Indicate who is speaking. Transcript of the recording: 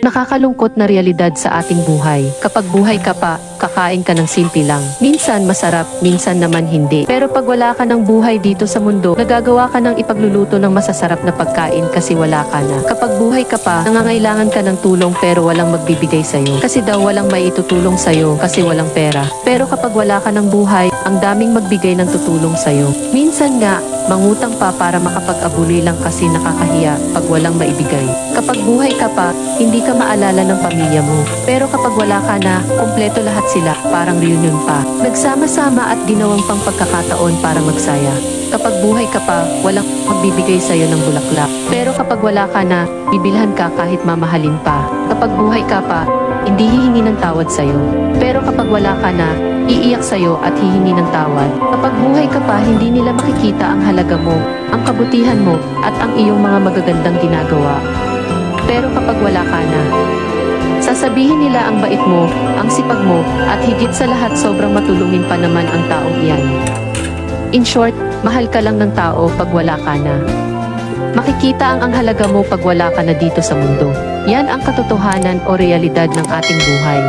Speaker 1: Nakakalungkot na realidad sa ating buhay. Kapag buhay ka pa, kakain ka ng simple lang. Minsan masarap, minsan naman hindi. Pero pag wala ka ng buhay dito sa mundo, nagagawa ka ng ipagluluto ng masasarap na pagkain kasi wala ka na. Kapag buhay ka pa, nangangailangan ka ng tulong pero walang magbibigay sa'yo. Kasi daw walang may itutulong sa'yo kasi walang pera. Pero kapag wala ka ng buhay, ang daming magbigay ng tutulong sa'yo. Minsan nga, mangutang pa para makapag-abuli lang kasi nakakahiya pag walang maibigay. Kapag buhay ka pa, hindi ka maalala ng pamilya mo. Pero kapag wala ka na, kompleto lahat sila, parang reunion pa. Nagsama-sama at ginawang pang pagkakataon para magsaya. Kapag buhay ka pa, walang magbibigay sa'yo ng bulaklak. Pero kapag wala ka na, bibilhan ka kahit mamahalin pa. Kapag buhay ka pa, hindi hihingi ng tawad sa'yo. Pero kapag wala ka na, iiyak sa'yo at hihingi ng tawad. Kapag buhay ka pa, hindi nila makikita ang halaga mo, ang kabutihan mo, at ang iyong mga magagandang ginagawa. Pero kapag wala ka na, sasabihin nila ang bait mo, ang sipag mo, at higit sa lahat sobrang matulungin pa naman ang taong iyan. In short, mahal ka lang ng tao pag wala ka na. Makikita ang ang halaga mo pag wala ka na dito sa mundo. Yan ang katotohanan o realidad ng ating buhay.